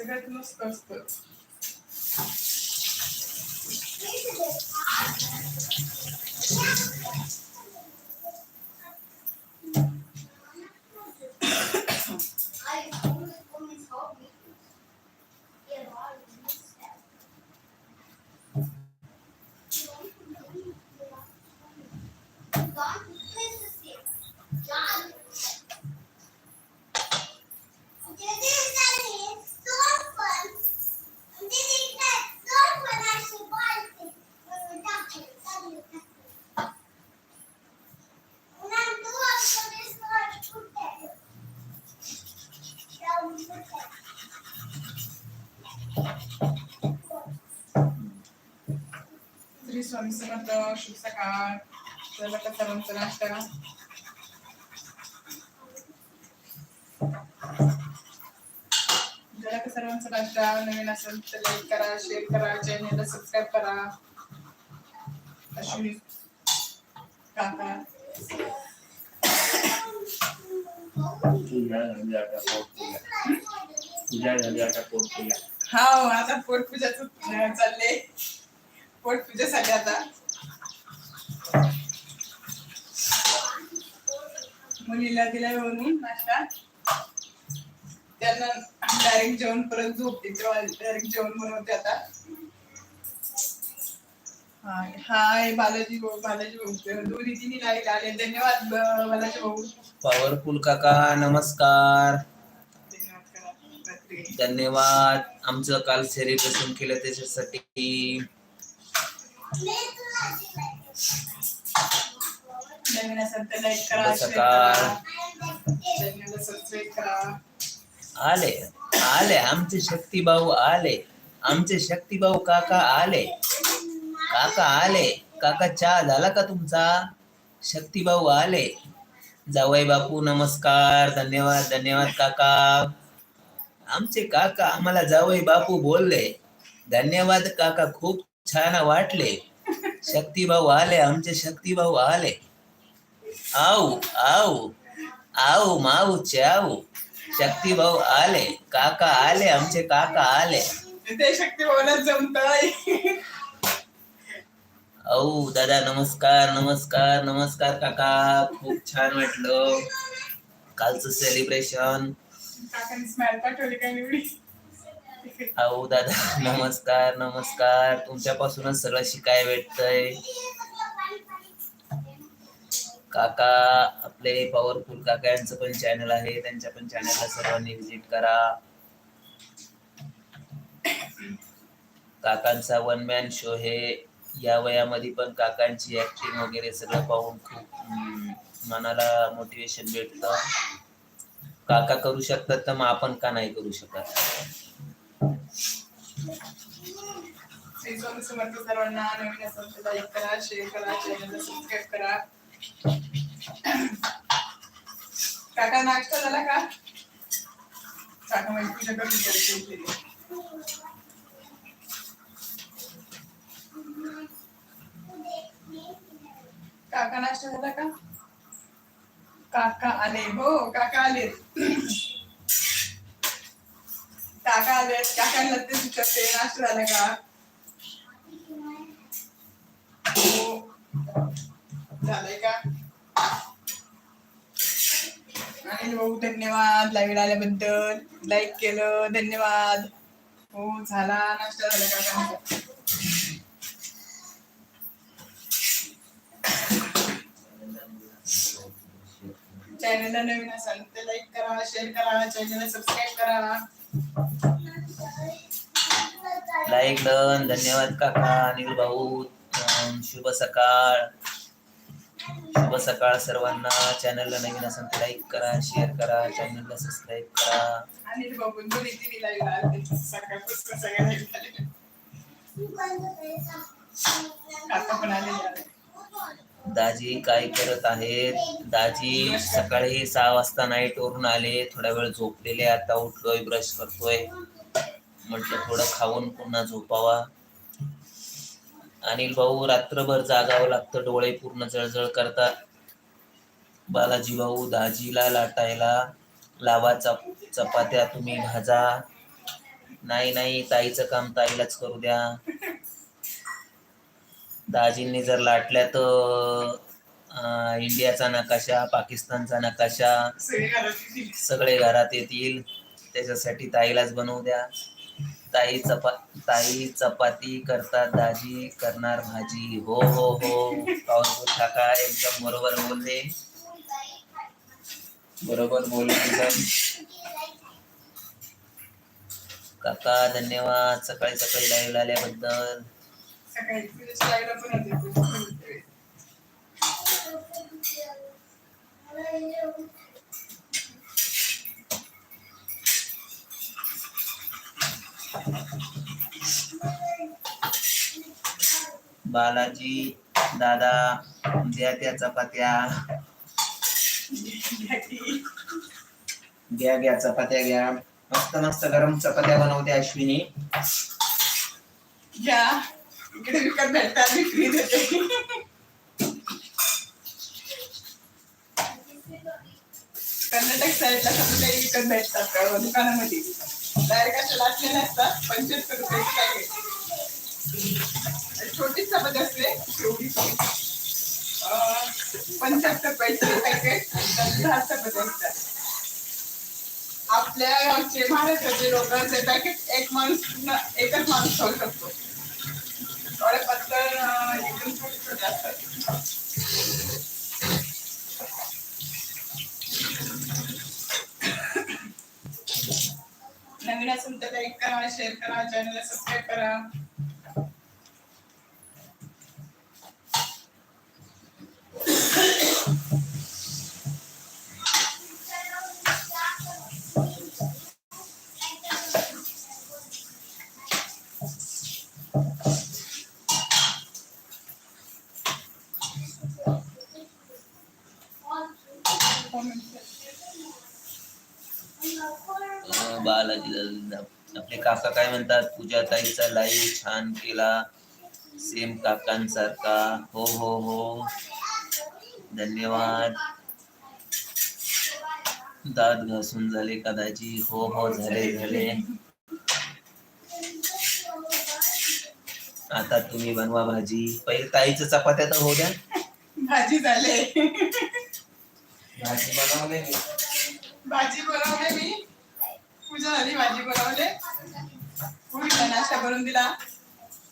सगळ्यात मस्त असतं श्री स्वामी समर्थ शुभ सकाळ चला का सर्वांचा नाश्ता झाला का सर्वांचा नाश्ता नवीन असेल तर लाईक करा शेअर करा चॅनलला सबस्क्राईब करा अश्विनी काका हा आता पोटपूजाच चालले पोटपूजासाठी आता. मुलीला दिलाय म्हणून नाश्ता त्यांना डायरेक्ट जेवण परत झोपते तेव्हा डायरेक्ट जेवण बनवते आता. हाय हाय बालाजी भाऊ बालाजी भाऊ दोन्ही तिन्ही लाइट आले. धन्यवाद बालाजी भाऊ. पॉवरफुल काका नमस्कार. धन्यवाद आमचं काल सेलिब्रेशन केलं त्याच्यासाठी. नवीन असेल तर लाईक करा शुभ शेअर सकाळ. करा. चॅनलला सबस्क्राईब करा. आले आले आमचे शक्ती भाऊ आले. आमचे शक्ती भाऊ काका आले. काका आले. काका चहा झाला का तुमचा? शक्ती भाऊ आले. जावई बापू नमस्कार. धन्यवाद धन्यवाद काका. आमचे काका आम्हाला जावई बापू बोलले. धन्यवाद काका खूप छान वाटले. शक्ती भाऊ आले आमचे शक्ती भाऊ आले. आऊ आऊ आऊ माऊ चाऊ शक्ती भाऊ आले काका आले आमचे काका आले. ते शक्ती भावना जमतंय. औ दादा नमस्कार नमस्कार नमस्कार काका. खूप छान वाटलं. कालचं सेलिब्रेशन काकांनी स्माइल पाठवली काय निवडी अहो दादा नमस्कार नमस्कार. तुमच्यापासूनच सगळं शिकाय भेटतय. काका आपले पॉवरफुल काका यांचं पण चॅनल आहे. त्यांच्या पण चॅनलला सर्वांनी व्हिजिट करा. काकांचा वन मॅन शो हे या वयामध्ये पण काकांची ऍक्टिंग वगैरे सगळं पाहून खूप मनाला मोटिवेशन भेटतं. काका करू शकतात तर मग आपण का नाही करू शकत? समर्थ सर्वांना नवीन असेल लाईक करा शेअर करा चॅनलला सबस्क्राईब करा. काका नाश्ता झाला का? काका माझी पूजा करून विचारते काका नाश्ता झाला का? काका आले हो काका आले. काका आले काकांना तेच विचारते नाश्ता झाला का? हो. झालंय का? आणि भाऊ धन्यवाद. लाईव्ह आल्याबद्दल. लाईक केलं. धन्यवाद. हो झाला. नाश्ता झाला काकांचा चॅनलला नवीन असाल तर लाईक करा शेअर करा चॅनलला सबस्क्राईब करा. लाईक डन धन्यवाद काका अनिल भाऊ शुभ सकाळ. शुभ सकाळ सर्वांना. चॅनलला नवीन असेल तर लाईक करा शेअर करा चॅनलला सबस्क्राईब करा. दाजी काय करत आहेत? दाजी सकाळी सहा वाजता नाईट वरून आले. थोडा वेळ झोपलेले. आता उठलोय ब्रश करतोय. म्हटलं थोडं खाऊन पुन्हा झोपावा. अनिल भाऊ रात्रभर जागावं लागतं. डोळे पूर्ण जळजळ करतात. बालाजी भाऊ दाजीला लाटायला लावा. चप चपात्या तुम्ही भाजा. नाही नाही ताईचं काम ताईलाच करू द्या. दाजींनी जर लाटल्या तर इंडियाचा नकाशा पाकिस्तानचा नकाशा सगळे घरात सगळे घरात येतील. त्याच्यासाठी ताईलाच बनवू द्या. ताई चपा ताई चपाती करतात दाजी करणार भाजी. हो हो हो. पाऊस काका एकदम बरोबर बोलले. बरोबर बोलले एकदम काका धन्यवाद. सकाळी सकाळी लाईव्ह आल्याबद्दल. सकाळी पण बालाजी दादा द्या त्या चपात्या. घ्या घ्या चपात्या घ्या. मस्त मस्त गरम चपात्या बनवते अश्विनी. घ्या. इकडे विकत भेटतात मी फ्री देते कर्नाटक साईडला सगळं काही विकत भेटतात दुकानामध्ये डायरेक्ट अशा लाटलेल्या असतात पंच्याहत्तर रुपये पॅकेट छोटीच चपाती असते एवढी पंच्याहत्तर पैसे पॅकेट दहा चपात्या असतात आपल्या गावचे महाराष्ट्राचे लोकांचे पॅकेट एक माणूस एकच माणूस खाऊ शकतो थोडे पत्तर अं, एकदम छोटे छोटे असतात नवीन असेल तर लाईक करा शेअर करा चॅनलला सबस्क्राईब करा. काका काय म्हणतात पूजा ताईचा लाईव्ह छान केला. सेम काकांसारखा. हो हो हो. धन्यवाद. दात घासून झाले कदाची. हो हो झाले झाले. आता तुम्ही बनवा भाजी. पहिले ताईचं चपात्या तर हो द्या. भाजी झाले. भाजी बनवले मी. भाजी बनवले मी. पूजा झाली भाजी बनवले. नाश्ता बनवून दिला.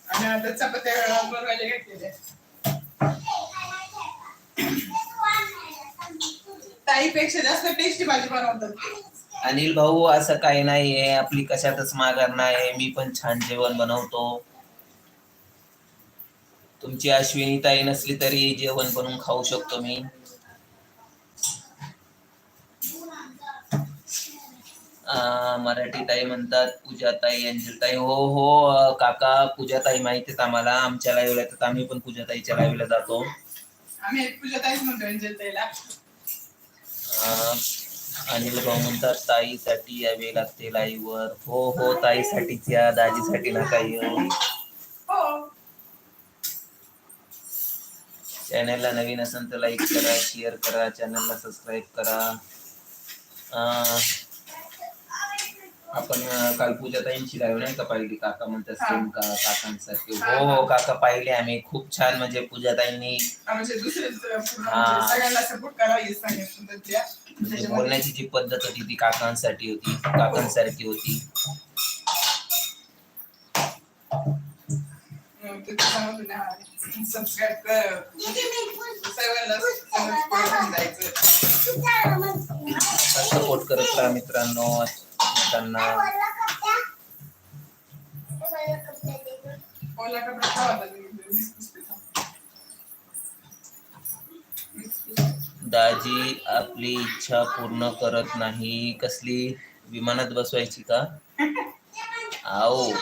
आणि आता चपात्या बनवायला घेतलेले ताईपेक्षा जास्त टेस्टी भाजी बनवतात अनिल भाऊ असं काही नाहीये. आपली कशातच माघार नाही मी पण छान जेवण बनवतो. तुमची अश्विनी ताई नसली तरी जेवण बनवून खाऊ शकतो मी. मराठी ताई म्हणतात पूजा ताई अंजल ताई हो हो काका पूजा ताई माहिती आहेत आम्हाला. आमच्या लाईव्हला तर आम्ही पण पूजा ताईच्या लाईव्हला जातो. आम्ही म्हणतो अनिल भाऊ म्हणतात ताईसाठी यावे लागते लाईव्ह वर. हो हो ताईसाठीच या दाजीसाठी नका येऊ. हो. चॅनलला नवीन असेल तर लाईक करा शेअर करा चॅनलला सबस्क्राईब करा. अं, आपण काल पूजा ताईंची लाईव्ह नाही का पाहिली? काका म्हणतात सेम का काकांसारखे हो. हो काका पाहिले आम्ही. खूप छान म्हणजे पूजा ताईंनी. दुसरे. म्हणजे सगळ्यांना सपोर्ट सांगितलं. म्हणजे त्याच्यामध्ये बोलण्याची जी पद्धत होती ती काकांसाठी होती काकांसारखी होती. सबस्क्राईब कर. सपोर्ट करत राहा मित्रांनो. तीस. दाजी आपली इच्छा पूर्ण करत नाही. कसली? विमानात बसवायची का? आओ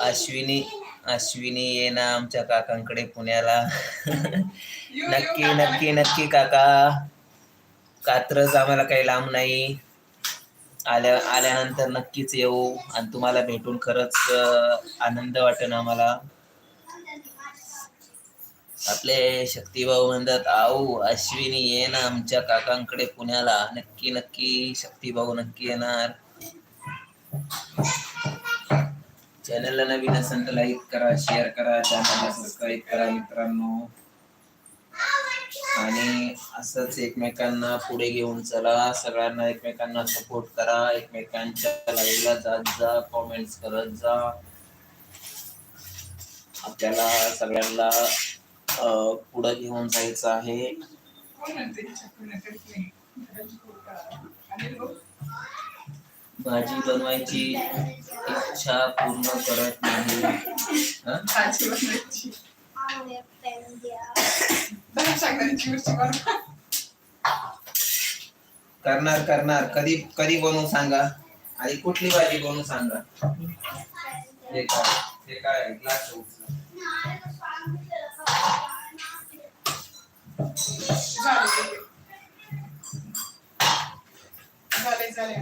अश्विनी अश्विनी ये ना आमच्या काकांकडे पुण्याला. नक्की नक्की नक्की काका. कात्रज आम्हाला काही लांब नाही. आल्या आल्यानंतर नक्कीच येऊ आणि तुम्हाला भेटून खरंच आनंद वाटेल आम्हाला. आपले शक्तीभाऊ म्हणतात आऊ अश्विनी ये ना आमच्या काकांकडे पुण्याला. नक्की नक्की शक्तीभाऊ नक्की येणार. चॅनलला नवीन असेल तर लाईक करा शेअर करा चॅनलला सबस्क्राईब करा मित्रांनो. आणि असंच एकमेकांना पुढे घेऊन चला. सगळ्यांना एकमेकांना सपोर्ट करा. एकमेकांच्या लाईव्हला जात जा. कॉमेंट्स करत जा. आपल्याला सगळ्यांना पुढे घेऊन जायचं आहे. भाजी बनवायची इच्छा पूर्ण करत नाही. दहा करणार करणार. कधी कधी बनवू सांगा? आणि कुठली भाजी बनवू सांगा? हे काय हे काय ग्लास झाले झाले झाले.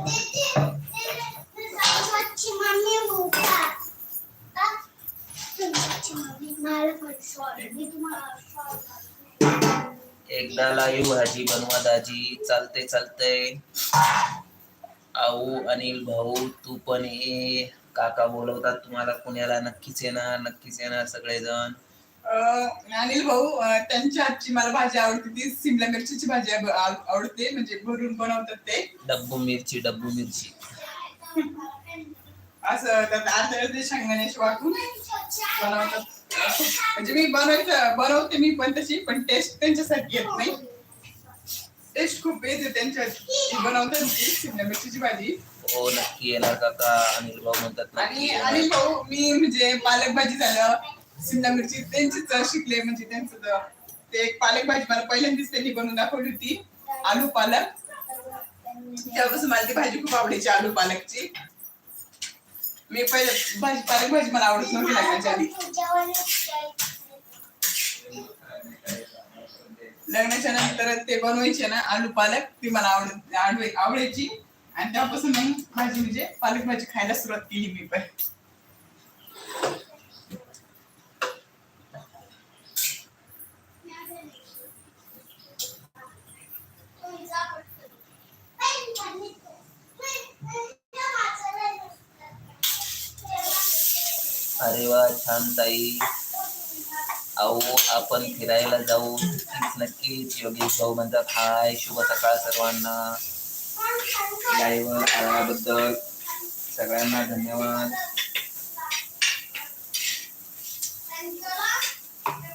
एकदा लाईव्ह भाजी बनवा दाजी. चालते चालते आऊ अनिल भाऊ तू पण ये. काका बोलवतात तुम्हाला पुण्याला. नक्कीच येणार नक्कीच येणार सगळेजण. अं, अनिल भाऊ अं, त्यांच्या हातची मला भाजी आवडते. ती सिमला मिरचीची भाजी आव- आव- आवडते. म्हणजे भरून बनवतात ते. डब्बू मिरची डब्बू मिरची. असं त्यात अर्धे अर्धे शेंगदाणे वाटून बनवतात. म्हणजे मी बनवायचं बनवते मी पण तशी पण टेस्ट त्यांच्यासाठी येत नाही. टेस्ट खूप येते त्यांच्या. बनवतात ती सिमला मिरचीची भाजी. हो नक्की येणार काका. अनिल भाऊ म्हणतात आणि अनिल. भाऊ मी म्हणजे पालक भाजी झालं सिमला मिरची त्यांचीच शिकले म्हणजे त्यांचं ते एक पालक भाजी मला पहिल्यांदाच त्यांनी बनवून दाखवली होती आलू पालक. तेव्हापासून मला ती भाजी खूप आवडायची आलू पालकची. मी पहिले भाजी पालक भाजी मला आवडत नव्हती लग्नाच्या आधी. लग्नाच्या नंतर ते बनवायचे ना आलू पालक ती मला आवडत आवड- आवडायची. आणि तेव्हापासून मग भाजी म्हणजे पालक भाजी खायला सुरुवात केली मी पण. अरे वा छान ताई. अहो आपण फिरायला जाऊ. नक्कीच नक्कीच. योगेश भाऊ म्हणतात हाय शुभ सकाळ सर्वांना. लाईव्ह आल्याबद्दल सगळ्यांना धन्यवाद.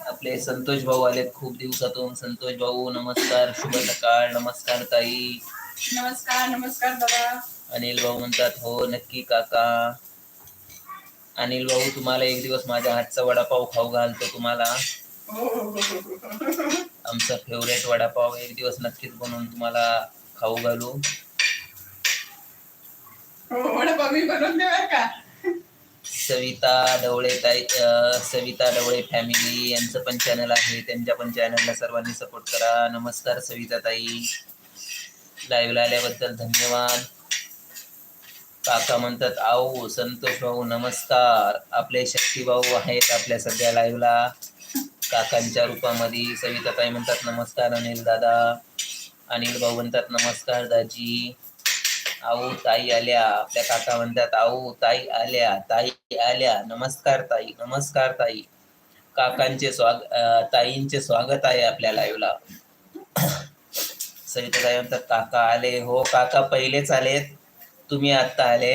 आपले संतोष भाऊ आलेत खूप दिवसातून. संतोष भाऊ नमस्कार. शुभ सकाळ. नमस्कार ताई. नमस्कार नमस्कार दादा. अनिल भाऊ म्हणतात हो नक्की काका. अनिल भाऊ तुम्हाला एक दिवस माझ्या हातचा वडापाव खाऊ घालतो तुम्हाला. आमचा फेवरेट वडापाव एक दिवस नक्कीच बनवून तुम्हाला खाऊ घालू. वडापाव मी बनवून देणार का? सविता ढवळे ताई अं, सविता ढवळे फॅमिली यांचं पण चॅनल आहे. त्यांच्या पण चॅनलला सर्वांनी सपोर्ट करा. नमस्कार सविता ताई. लाईव्हला आल्याबद्दल धन्यवाद. काका म्हणतात आऊ संतोष भाऊ नमस्कार. आपले शक्ती भाऊ आहेत आपल्या सध्या लाईव्हला काकांच्या रूपामध्ये सविता ताई म्हणतात नमस्कार अनिल दादा. अनिल भाऊ म्हणतात नमस्कार दाजी. आऊ ताई आल्या. आपल्या काका म्हणतात आऊ ताई आल्या. ताई आल्या. नमस्कार ताई. नमस्कार ताई. काकांचे स्वाग ताईंचे स्वागत आहे आपल्या लाईव्हला सविता ताई म्हणतात काका आले. हो काका पहिलेच आलेत. तुम्ही आता आले.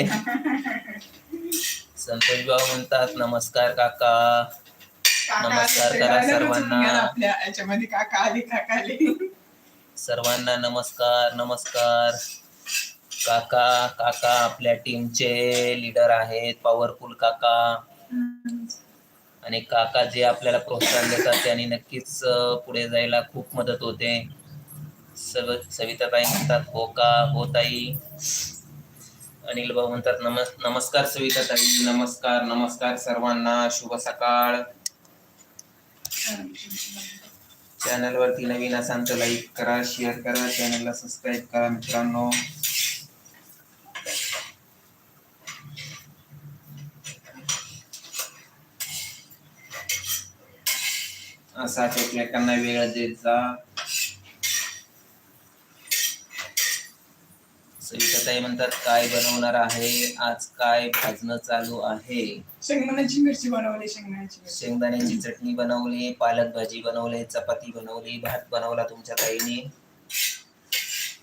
संतोष भाऊ म्हणतात नमस्कार काका. नमस्कार करा सर्वांना. वाजवून घ्या ना आपल्या याच्यामध्ये काका आले काका आले. सर्वांना नमस्कार नमस्कार. काका काका आपल्या टीमचे लीडर आहेत पॉवरफुल काका. आणि काका जे आपल्याला प्रोत्साहन देतात त्यांनी नक्कीच पुढे जायला खूप मदत होते. सव सविता ताई म्हणतात हो का हो ताई. अनिल भाऊ म्हणतात नमस् नमस्कार सविता ताई नमस्कार नमस्कार सर्वांना शुभ सकाळ. चॅनल वरती नवीन असाल तर लाईक करा शेअर करा चॅनलला सबस्क्राईब करा मित्रांनो. असाच एकमेकांना वेळ देत जा. ताई म्हणतात काय बनवणार आहे? आज काय भाजणं चालू आहे? शेंगदाण्याची मिरची बनवली शेंगदाण्याची मिरची. शेंगदाण्याची चटणी बनवली पालक भाजी बनवली चपाती बनवली भात बनवला तुमच्या ताईने.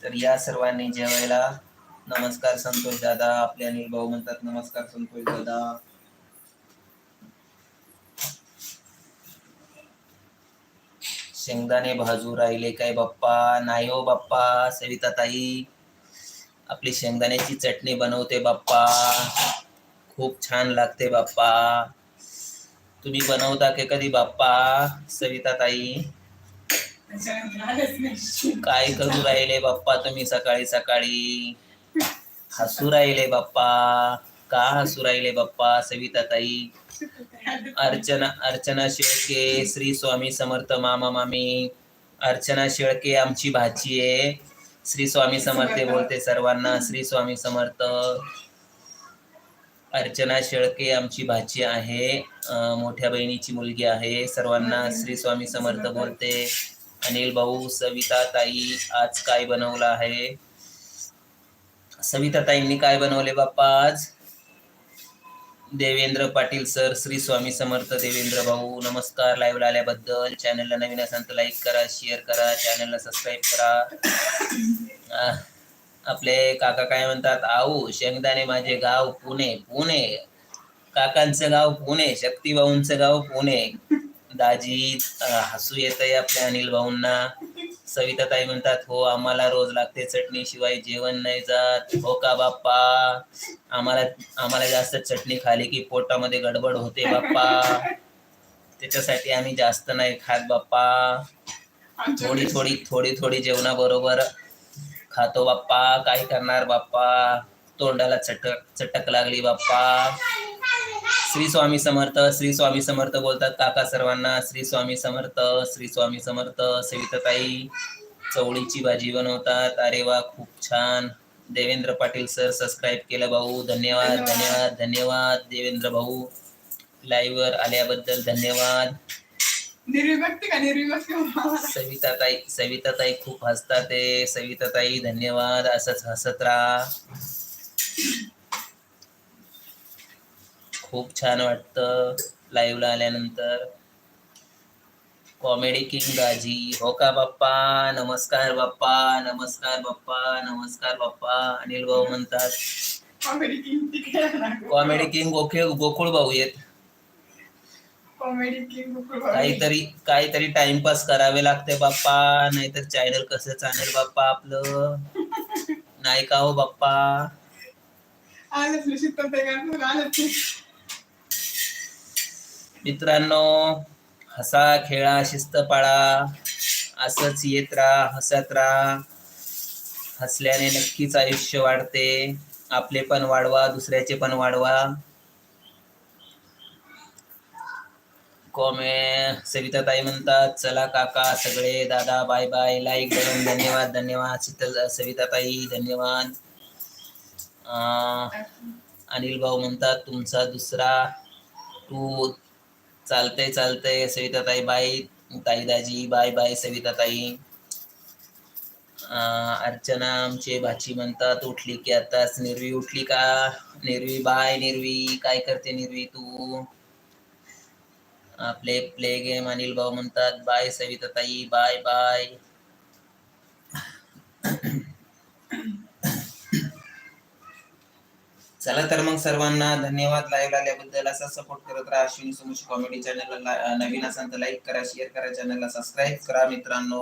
तर या सर्वांनी जेवायला नमस्कार संतोष दादा आपले अनिल भाऊ म्हणतात नमस्कार संतोष दादा. शेंगदाणे भाजू राहिले काय बाप्पा? नाही हो बाप्पा सविता ताई आपली शेंगदाण्याची चटणी बनवते बाप्पा. खूप छान लागते बाप्पा. तुम्ही बनवता की कधी बाप्पा सविता ताई? काय करू राहिले बाप्पा तुम्ही सकाळी सकाळी? हसू राहिले बाप्पा. का हसू राहिले बाप्पा सविता ताई? अर्चना अर्चना शेळके श्री स्वामी समर्थ मामा मामी. अर्चना शेळके आमची भाची आहे. श्री स्वामी समर्थ बोलते सर्वांना. श्री स्वामी समर्थ अर्चना शेळके आमची भाची आहे. मोठ्या बहिणीची मुलगी आहे. सर्वांना श्री स्वामी समर्थ बोलते. अनिल भाऊ सविता ताई आज काय बनवलं आहे? सविता ताईंनी काय बनवले बाप्पा आज? देवेंद्र पाटील सर श्री स्वामी समर्थ देवेंद्र भाऊ नमस्कार लाईव्ह आल्याबद्दल. चॅनलला नवीन असाल तर लाईक करा शेअर करा चॅनलला सबस्क्राईब करा. आपले काका काय म्हणतात? आऊ शेंगदाणे माझे गाव पुणे पुणे. काकांचं गाव पुणे शक्तीभाऊंचं गाव पुणे. दाजी हसू येत आहे आपल्या अनिल भाऊंना. सविता ताई म्हणतात हो आम्हाला रोज लागते चटणी शिवाय जेवण नाही जात. हो का बाप्पा? आम्हाला आम्हाला जास्त चटणी खाली की पोटामध्ये गडबड होते बाप्पा. त्याच्यासाठी आम्ही जास्त नाही खात बाप्पा. थोडी थोडी थोडी थोडी जेवणाबरोबर खातो बाप्पा. काय करणार बाप्पा. तोंडाला चटक चटक लागली बाप्पा. श्री स्वामी समर्थ श्री स्वामी समर्थ बोलतात काका सर्वांना. श्री स्वामी समर्थ श्री स्वामी समर्थ सविताताई. चवळीची भाजी बनवतात. अरे वा खूप छान. देवेंद्र पाटील सर सबस्क्राईब केलं भाऊ. धन्यवाद धन्यवाद. धन्यवाद देवेंद्र भाऊ लाईव्ह वर आल्याबद्दल धन्यवाद. निर्विभक्ती का निर्विभक्ती? सविता ताई सविता ताई खूप हसतात ते. सविता ताई धन्यवाद. असंच हसत राहा. खूप छान वाटतं लाईव्हला आल्यानंतर. कॉमेडी किंग दाजी हो का बाप्पा? नमस्कार बाप्पा नमस्कार बाप्पा नमस्कार बाप्पा. अनिल भाऊ म्हणतात. कॉमेडी किंग गोखे गोकुळ भाऊ येत. कॉमेडी किंग काहीतरी काहीतरी टाइमपास करावे लागते बाप्पा. नाहीतर चॅनल कसं चालेल बाप्पा आपलं? नाही का हो बाप्पा आलंच नाही शिकतो ते गाणं आलंच नाही मित्रांनो हसा खेळा शिस्त पाळा असंच येत राहा हसत राहा. हसल्याने नक्कीच आयुष्य वाढते. आपले पण वाढवा दुसऱ्याचे पण वाढवा. कॉमे सविता ताई म्हणतात चला काका सगळे दादा बाय बाय लाईक करून धन्यवाद धन्यवाद शीतल सविता ताई धन्यवाद. अं, अनिल भाऊ म्हणतात तुमचा दुसरा टू चालतंय चालतंय. सविता ताई बाय. ताई दाजी बाय बाय. सविता ताई अर्चना आमचे भाची म्हणतात उठली की आताच. निर्वी उठली का? निर्वी बाय निर्वी. काय करते निर्वी तू? आपले प्ले गेम अनिल भाऊ म्हणतात बाय सविता ताई बाय बाय. चला तर मग सर्वांना धन्यवाद लाईव्ह आल्याबद्दल. असा सपोर्ट करत राहा. अश्विनी सुमुश कॉमेडी चॅनलला नवीन असाल तर लाईक करा शेअर करा चॅनलला सबस्क्राईब करा मित्रांनो.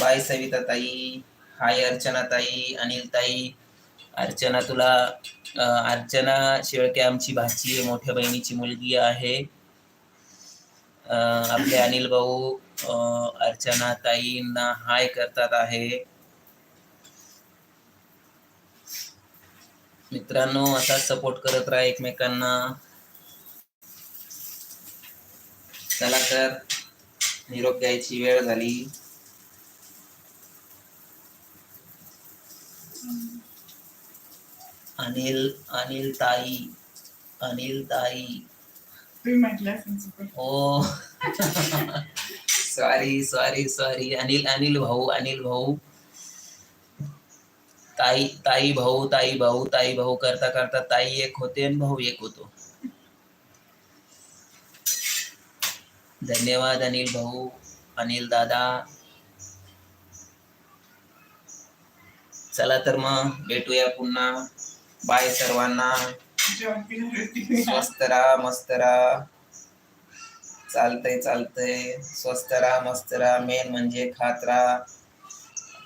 बाय सविता ताई हाय अर्चना ताई अनिल ताई अर्चना तुला अर्चना शेळके आमची भाची आहे मोठ्या बहिणीची मुलगी आहे. आपले अनिल भाऊ अर्चना ताईंना हाय करतात आहे. मित्रांनो असा सपोर्ट करत राहा एकमेकांना. चला तर निरोप द्यायची वेळ झाली. अनिल अनिल ताई अनिल ताई. हो. Sorry sorry sorry Anil Anil भाऊ अनिल भाऊ. ताई ताई भाऊ ताई भाऊ ताई भाऊ करता करता ताई एक होते आणि भाऊ एक होतो. धन्यवाद अनिल भाऊ अनिल दादा. चला तर मग भेटूया पुन्हा. बाय सर्वांना. स्वस्त राहा मस्त राहा. चालतंय चालतंय. स्वस्त राहा मस्त राहा. मेन म्हणजे खात राहा.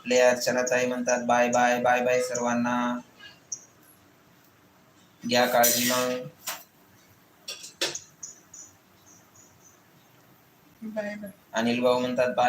आपले अर्चनाताई म्हणतात बाय बाय बाय बाय सर्वांना. घ्या काळजी मग. अनिल भाऊ म्हणतात बाय